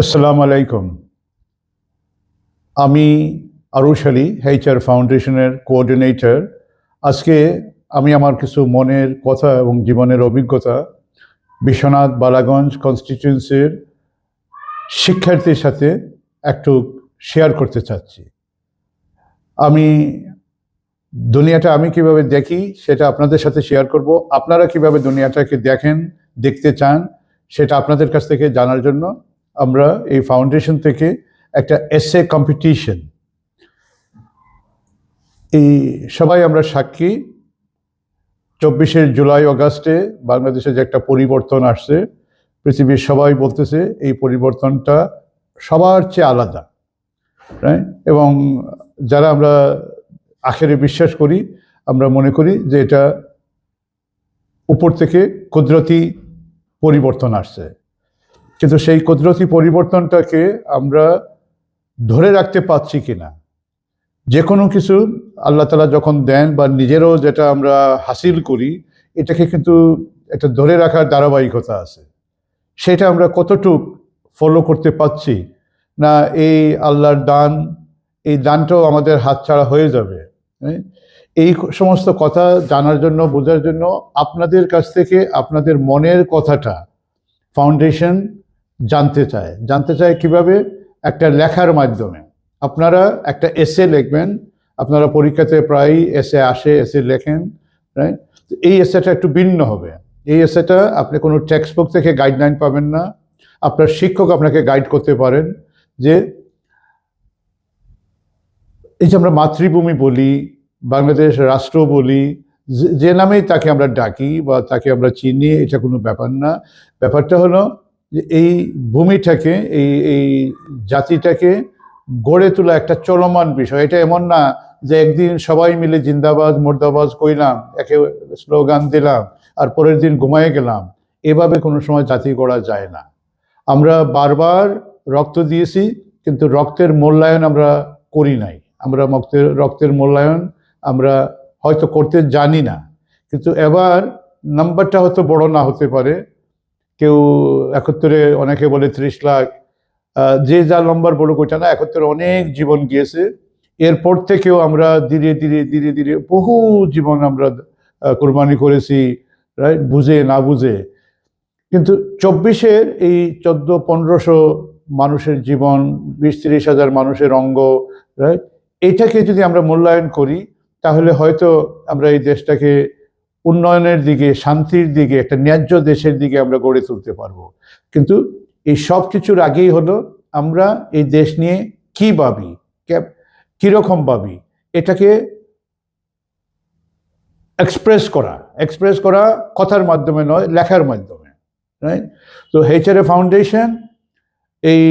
আসসালামু আলাইকুম। আমি আরুষ আলী হেইচআর ফাউন্ডেশনের কোঅর্ডিনেটর আজকে আমি আমার কিছু মনের কথা এবং জীবনের অভিজ্ঞতা বিশ্বনাথ বালাগঞ্জ কনস্টিটিউন্সির শিক্ষার্থীর সাথে একটু শেয়ার করতে চাচ্ছি। আমি দুনিয়াটা আমি কীভাবে দেখি সেটা আপনাদের সাথে শেয়ার করব। আপনারা কীভাবে দুনিয়াটাকে দেখেন দেখতে চান, সেটা আপনাদের কাছ থেকে জানার জন্য আমরা এই ফাউন্ডেশন থেকে একটা এসএ কম্পিটিশন এই সবাই আমরা সাক্ষী। চব্বিশে জুলাই, অগাস্টে বাংলাদেশে যে একটা পরিবর্তন আসছে, পৃথিবীর সবাই বলতেছে এই পরিবর্তনটা সবার চেয়ে আলাদা এবং যারা আমরা আখেরে বিশ্বাস করি, আমরা মনে করি যে এটা উপর থেকে কুদরতি পরিবর্তন আসছে। কিন্তু সেই কুদরতি পরিবর্তনটাকে আমরা ধরে রাখতে পারছি কিনা? যে কোনো কিছু আল্লাহ তালা যখন দেন বা নিজেরও যেটা আমরা হাসিল করি, এটাকে কিন্তু একটা ধরে রাখার ধারাবাহিকতা আছে। সেটা আমরা কতটুক ফলো করতে পারছি? না, এই আল্লাহর দান, এই দানটাও আমাদের হাতছাড়া হয়ে যাবে। হ্যাঁ? এই সমস্ত কথা জানার জন্য, বোঝার জন্য আপনাদের কাছ থেকে আপনাদের মনের কথাটা ফাউন্ডেশন জানতে চায়। জানতে চায় কীভাবে? একটা লেখার মাধ্যমে। আপনারা একটা এসে লিখবেন। আপনারা পরীক্ষাতে প্রায়ই এসে আসে এসে লেখেন রাইট এই এসেটা একটু ভিন্ন হবে। এই এসেটা আপনি কোনো টেক্সট বুক থেকে গাইডলাইন পাবেন না। আপনার শিক্ষক আপনাকে গাইড করতে পারেন যে, এই যে আমরা মাতৃভূমি বলি বাংলাদেশ রাষ্ট্র বলি যে- নামেই তাকে আমরা ডাকি বা তাকে আমরা চিনি, এটা কোনো ব্যাপার না। ব্যাপারটা হলো যে এই ভূমিটাকে, এই এই জাতিটাকে গড়ে তোলা একটা চলমান বিষয়। এটা এমন না যে একদিন সবাই মিলে জিন্দাবাদ, মুর্দাবাদ কইলাম, একে স্লোগান দিলাম, আর পরের দিন ঘুমায় গেলাম। এভাবে কোনো সময় জাতি গড়া যায় না। আমরা বারবার রক্ত দিয়েছি, কিন্তু রক্তের মূল্যায়ন আমরা করি নাই। আমরা রক্তের রক্তের মূল্যায়ন আমরা হয়তো করতে জানি না। কিন্তু এবার নাম্বারটা হয়তো বড় না হতে পারে। কেউ একত্তরে অনেকে বলে ত্রিশ লাখ। যে যা নম্বর বলুক ওইটা না একত্তরে অনেক জীবন গিয়েছে। এরপর থেকেও আমরা ধীরে ধীরে ধীরে ধীরে বহু জীবন আমরা কোরবানি করেছি, রাইট? বুঝে, না বুঝে। কিন্তু চব্বিশের এই চোদ্দ, পনেরোশো মানুষের জীবন, বিশ, তিরিশ হাজার মানুষের অঙ্গ, রাইট? এটাকে যদি আমরা মূল্যায়ন করি তাহলে হয়তো আমরা এই দেশটাকে উন্নয়নের দিকে, শান্তির দিকে, একটা ন্যায্য দেশের দিকে আমরা গড়ে তুলতে পারব। কিন্তু এই সব কিছুর আগেই হলো আমরা এই দেশ নিয়ে কি ভাবি কীরকম ভাবি? এটাকে এক্সপ্রেস করা। এক্সপ্রেস করা কথার মাধ্যমে নয়, লেখার মাধ্যমে রাইট তো হেচারে ফাউন্ডেশন এই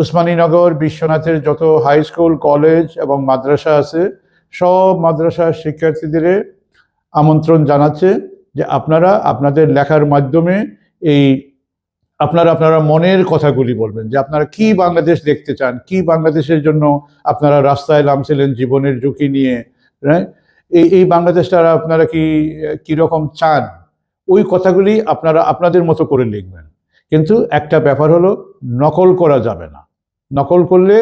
উসমানীনগর, বিশ্বনাথের যত হাই স্কুল কলেজ এবং মাদ্রাসা আছে সব মাদ্রাসার শিক্ষার্থীদের আমন্ত্রণ জানাচ্ছে যে আপনারা আপনাদের লেখার মাধ্যমে এই আপনারা আপনারা মনের কথাগুলি বলবেন, যে আপনারা কি বাংলাদেশ দেখতে চান, কি বাংলাদেশের জন্য আপনারা রাস্তায় নামছিলেন জীবনের ঝুঁকি নিয়ে রাইট এই এই বাংলাদেশটা আপনারা কি কীরকম চান? ওই কথাগুলি আপনারা আপনাদের মতো করে লিখবেন। কিন্তু একটা ব্যাপার হলো, নকল করা যাবে না। নকল করলে,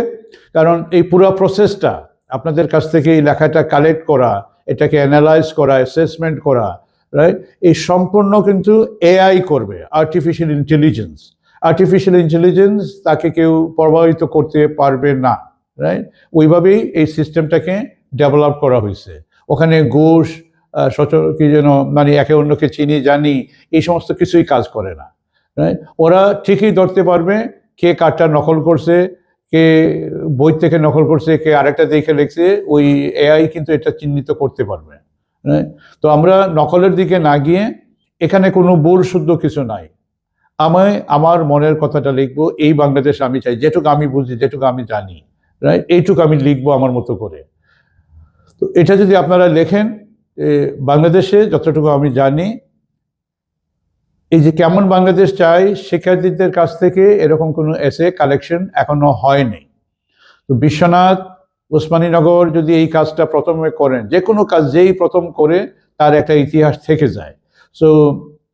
কারণ এই পুরো প্রসেসটা আপনাদের কাছ থেকে এই লেখাটা কালেক্ট করা এটাকে অ্যানালাইজ করা অ্যাসেসমেন্ট করা রাইট এই সম্পূর্ণ কিন্তু এআই করবে আর্টিফিশিয়াল ইন্টেলিজেন্স আর্টিফিশিয়াল ইন্টেলিজেন্স তাকে কেউ প্রভাবিত করতে পারবে না রাইট ওইভাবেই এই সিস্টেমটাকে ডেভেলপ করা হয়েছে। ওখানে আহ, সচল কি যেন মানে একে অন্যকে চিনি জানি এই সমস্ত কিছুই কাজ করে না রাইট ওরা ঠিকই ধরতে পারবে কে কারটা নকল করছে কে বই থেকে নকল করছে, কে আরেকটা দেখে লিখছে ওই এআই কিন্তু এটা চিহ্নিত করতে পারবে। right? তো আমরা নকলের দিকে না গিয়ে এখানে কোনো ভুল শুদ্ধ কিছু নাই। আমি আমার মনের কথাটা লিখব, এই বাংলাদেশ আমি চাই, যেটুকু আমি বুঝি, যেটুকু আমি জানি রাইট এইটুকু আমি লিখব আমার মতো করে। তো এটা যদি আপনারা লেখেন বাংলাদেশে যতটুকু আমি জানি এই যে কেমন বাংলাদেশ চাই শিক্ষার্থীদের কাছ থেকে এরকম কোনো এসে কালেকশন এখনও হয়নি। তো বিশ্বনাথ ওসমানীনগর যদি এই কাজটা প্রথমে করেন যে কোনো কাজ যেই প্রথম করে তার একটা ইতিহাস থেকে যায়। সো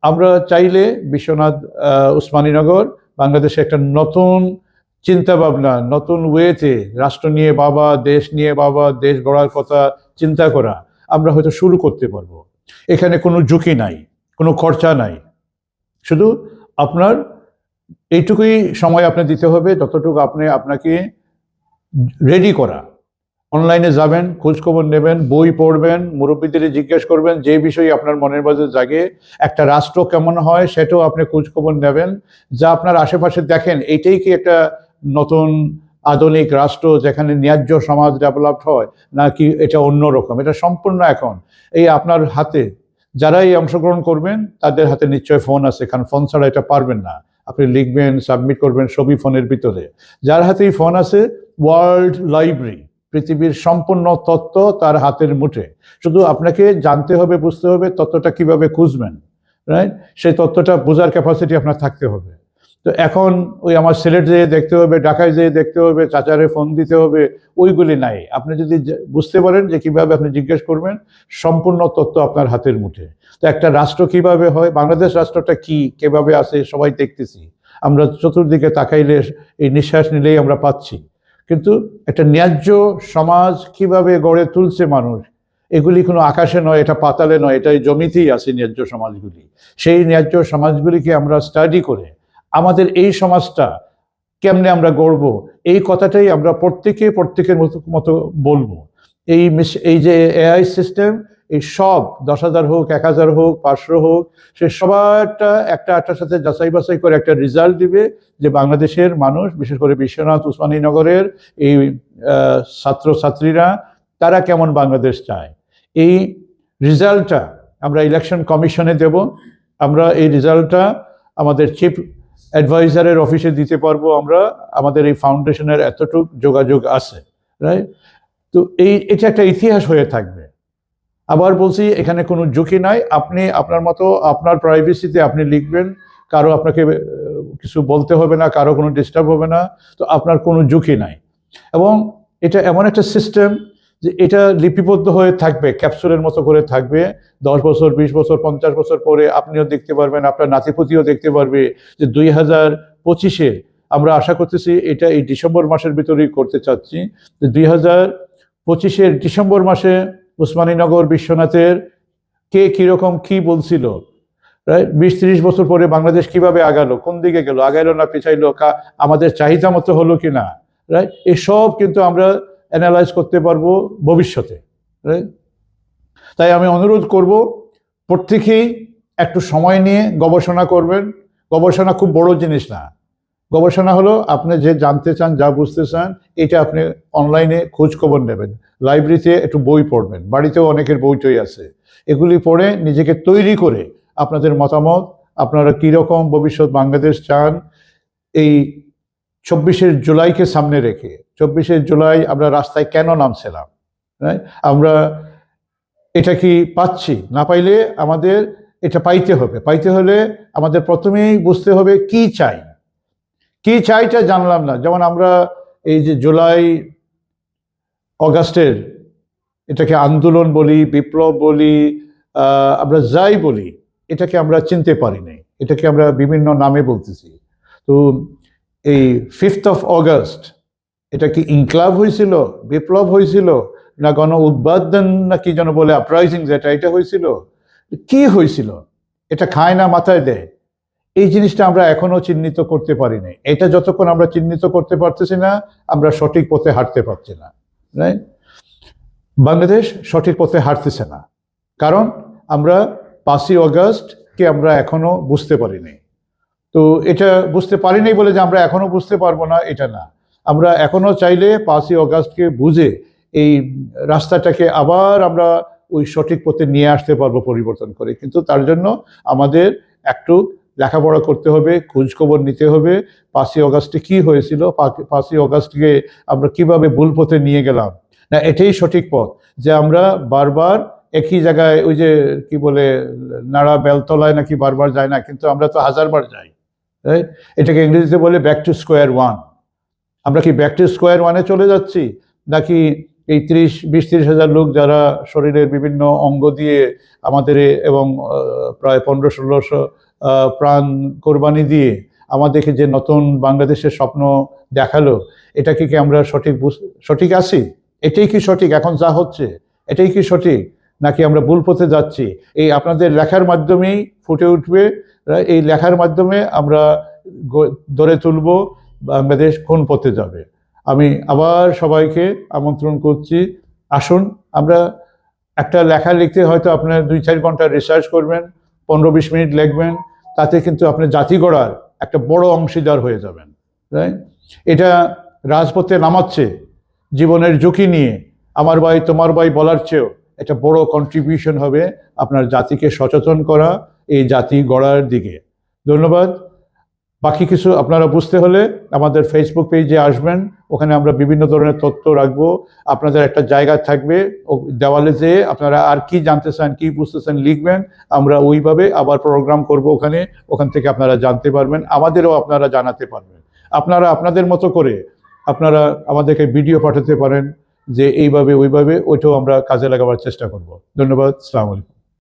আমরা চাইলে বিশ্বনাথ আহ, উসমানীনগর বাংলাদেশে একটা নতুন চিন্তা ভাবনা নতুন ওয়েতে রাষ্ট্র নিয়ে বাবা দেশ নিয়ে বাবা দেশ গড়ার কথা চিন্তা করা আমরা হয়তো শুরু করতে পারব। এখানে কোনো ঝুঁকি নাই কোনো খরচা নাই। শুধু আপনার এইটুকুই সময় আপনি দিতে হবে, যতটুকু আপনি আপনাকে রেডি করা। অনলাইনে যাবেন, খোঁজখবর নেবেন, বই পড়বেন মুরব্বীদের জিজ্ঞেস করবেন যে বিষয়ে আপনার মনের মাঝে জাগে, একটা রাষ্ট্র কেমন হয় সেটাও আপনি খোঁজখবর নেবেন। যা আপনার আশেপাশে দেখেন, এইটাই কি একটা নতুন আধুনিক রাষ্ট্র যেখানে ন্যায্য সমাজ ডেভেলপড হয়, নাকি এটা অন্যরকম এটা সম্পূর্ণ এখন। এই আপনার হাতে যারাই অংশগ্রহণ করবেন, তাদের হাতে নিশ্চয় ফোন আছে, কারণ ফোন ছাড়া এটা পারবেন না। আপনি লিখবেন, সাবমিট করবেন সবই ফোনের ভিতরে। যার হাতেই ফোন আছে, ওয়ার্ল্ড লাইব্রেরি, পৃথিবীর সম্পূর্ণ তত্ত্ব তার হাতের মুঠে। শুধু আপনাকে জানতে হবে, বুঝতে হবে তত্ত্বটা কীভাবে খুঁজবেন রাইট সেই তত্ত্বটা বোঝার ক্যাপাসিটি আপনার থাকতে হবে। তো এখন ওই আমার সিলেট যেয়ে দেখতে হবে ঢাকায় যেয়ে দেখতে হবে, চাচারে ফোন দিতে হবে, ওইগুলি নাই। আপনি যদি বুঝতে পারেন যে কীভাবে আপনি জিজ্ঞেস করবেন, সম্পূর্ণ তত্ত্ব আপনার হাতের মুঠে। তো একটা রাষ্ট্র কীভাবে হয়, বাংলাদেশ রাষ্ট্রটা কি, কীভাবে আছে, সবাই দেখতেছি। আমরা চতুর্দিকে তাকাইলে এই নিঃশ্বাস নিলেই আমরা পাচ্ছি। কিন্তু একটা ন্যায্য সমাজ কীভাবে গড়ে তুলছে মানুষ, এগুলি কোনো আকাশে নয়, এটা পাতালে নয় এটা জমিতেই আছে ন্যায্য সমাজগুলি। সেই ন্যায্য সমাজগুলিকে আমরা স্টাডি করে আমাদের এই সমাজটা কেমনে আমরা গড়ব? এই কথাটাই আমরা প্রত্যেকে প্রত্যেকের মতো মতো বলব। এই এই যে এআই সিস্টেম এই সব দশ হাজার হোক এক হাজার হোক পাঁচশো হোক সে সবারটা একটা একটার সাথে যাচাই বাছাই করে একটা রেজাল্ট দিবে যে বাংলাদেশের মানুষ বিশেষ করে বিশ্বনাথ উসমানীনগরের এই আহ, ছাত্রছাত্রীরা তারা কেমন বাংলাদেশ চায়? এই রেজাল্টটা আমরা ইলেকশন কমিশনে দেব। আমরা এই রেজাল্টটা আমাদের চিফ অ্যাডভাইজারের অফিসে দিতে পারব আমরা। আমাদের এই ফাউন্ডেশনের এতটুক যোগাযোগ আছে রাইট তো এই, এটা একটা ইতিহাস হয়ে থাকবে। আবার বলছি, এখানে কোনো ঝুঁকি নাই। আপনি আপনার মতো, আপনার প্রাইভেসিতে আপনি লিখবেন, কারও আপনাকে কিছু বলতে হবে না, কারও কোনো ডিস্টার্ব হবে না। তো আপনার কোনো ঝুঁকি নাই। এবং এটা এমন একটা সিস্টেম যে এটা লিপিবদ্ধ হয়ে থাকবে, ক্যাপসুলের মতো করে থাকবে। দশ বছর, বিশ বছর, পঞ্চাশ বছর পরে আপনিও দেখতে পারবেন, আপনার নাতিপুতিও দেখতে পারবে যে দুই হাজার পঁচিশে আমরা আশা করতেছি এটা এই ডিসেম্বর মাসের ভিতরেই করতে চাচ্ছি। যে দুই হাজার পঁচিশের ডিসেম্বর মাসে উসমানীনগর বিশ্বনাথের কে কীরকম কি বলছিল, রাইট? বিশ, ত্রিশ বছর পরে বাংলাদেশ কীভাবে আগালো, কোন দিকে গেল, আগাইলো না পিছাইলো, কা- আমাদের চাহিদা মতো হলো কি না রাইট? এসব কিন্তু আমরা অ্যানালাইজ করতে পারব ভবিষ্যতে তাই আমি অনুরোধ করব, প্রত্যেকেই একটু সময় নিয়ে গবেষণা করবেন। গবেষণা খুব বড় জিনিস না। গবেষণা হলো আপনি যে জানতে চান, যা বুঝতে চান, এটা আপনি অনলাইনে খোঁজ খবর নেবেন। লাইব্রেরিতে একটু বই পড়বেন। বাড়িতেও অনেকের বই টই আছে। এগুলি পড়ে নিজেকে তৈরি করে আপনাদের মতামত, আপনারা কীরকম ভবিষ্যৎ বাংলাদেশ চান, এই চব্বিশে জুলাইকে সামনে রেখে চব্বিশে জুলাই আমরা রাস্তায় কেন নামছিলাম? আমরা এটা কি পাচ্ছি? না পাইলে আমাদের এটা পাইতে হবে। পাইতে হলে আমাদের প্রথমেই বুঝতে হবে কি চাই। কি চাইটা জানলাম না। যেমন আমরা এই যে জুলাই অগাস্টের এটাকে আন্দোলন বলি, বিপ্লব বলি আমরা যাই বলি, এটাকে আমরা চিনতে পারি নাই। এটাকে আমরা বিভিন্ন নামে বলতেছি। তো এই ফিফথ অফ অগাস্ট এটা কি ইনকলাব হয়েছিল বিপ্লব হয়েছিল না গণ উদ্বাদন, না কি যেন বলে আপরাইজিং যেটা, এটা হয়েছিল কি হয়েছিল এটা খায় না, মাথায় দেয় এই জিনিসটা আমরা এখনও চিহ্নিত করতে পারি নাই। এটা যতক্ষণ আমরা চিহ্নিত করতে পারতেছি না, আমরা সঠিক পথে হাঁটতে পারছি না বাংলাদেশ সঠিক পথে হাঁটতেছে না। কারণ আমরা পাঁচই অগস্টকে আমরা এখনও বুঝতে পারিনি তো এটা বুঝতে পারিনি বলে যে আমরা এখনও বুঝতে পারব না, এটা না। আমরা এখনও চাইলে পাঁচই অগাস্টকে বুঝে এই রাস্তাটাকে আবার আমরা ওই সঠিক পথে নিয়ে আসতে পারব পরিবর্তন করে। কিন্তু তার জন্য আমাদের একটু লেখাপড়া করতে হবে, খোঁজখবর নিতে হবে, পাঁচই অগাস্টে কি হয়েছিল পাঁচই অগাস্টকে আমরা কীভাবে ভুল পথে নিয়ে গেলাম। না, এটাই সঠিক পথ যে আমরা বারবার একই জায়গায় ওই যে কি বলে, নাড়া বেলতলায় নাকি বারবার যায় না, কিন্তু আমরা তো হাজারবার যাই? এটাকে ইংরেজিতে বলে ব্যাক টু স্কোয়ার ওয়ান আমরা কি ব্যাক টু স্কোয়ার ওয়ানে চলে যাচ্ছি? নাকি এই ত্রিশ, বিশ, ত্রিশ হাজার লোক যারা শরীরের বিভিন্ন অঙ্গ দিয়ে আমাদের এবং প্রায় পনেরো ষোলোশো প্রাণ কোরবানি দিয়ে আমাদেরকে যে নতুন বাংলাদেশের স্বপ্ন দেখাল এটাকে কি আমরা সঠিক সঠিক আছি? এটাই কি সঠিক? এখন যা হচ্ছে, এটাই কি সঠিক? নাকি আমরা ভুল পথে যাচ্ছি? এই আপনাদের লেখার মাধ্যমেই ফুটে উঠবে, এই লেখার মাধ্যমে আমরা গড়ে তুলব বাংলাদেশ কোন পথে যাবে? আমি আবার সবাইকে আমন্ত্রণ করছি। আসুন, আমরা একটা লেখা লিখতে হয়তো আপনার দুই চার ঘণ্টা রিসার্চ করবেন, পনেরো বিশ মিনিট লিখবেন, তাতে কিন্তু আপনি জাতি গড়ার একটা বড় অংশীদার হয়ে যাবেন রাইট এটা রাজপথে নামাচ্ছে, জীবনের ঝুঁকি নিয়ে, আমার ভাই, তোমার ভাই বলার চেয়েও একটা বড় কন্ট্রিবিউশন হবে আপনার জাতিকে সচেতন করা, এই জাতি গড়ার দিকে। ধন্যবাদ। বাকি কিছু আপনারা বুঝতে হলে আমাদের ফেসবুক পেজে আসবেন। ওখানে আমরা বিভিন্ন ধরনের তথ্য রাখব। আপনাদের একটা জায়গা থাকবে। ও দেওয়ালে যেয়ে আপনারা আর কি জানতে চান, কি বুঝতে চান লিখবেন। আমরা ওইভাবে আবার প্রোগ্রাম করব ওখানে। ওখান থেকে আপনারা জানতে পারবেন। আমাদেরও আপনারা জানাতে পারবেন। আপনারা আপনাদের মতো করে আপনারা আমাদেরকে ভিডিও পাঠাতে পারেন যে এইভাবে, ওইভাবে ওইটাও আমরা কাজে লাগাবার চেষ্টা করব। ধন্যবাদ। সালাম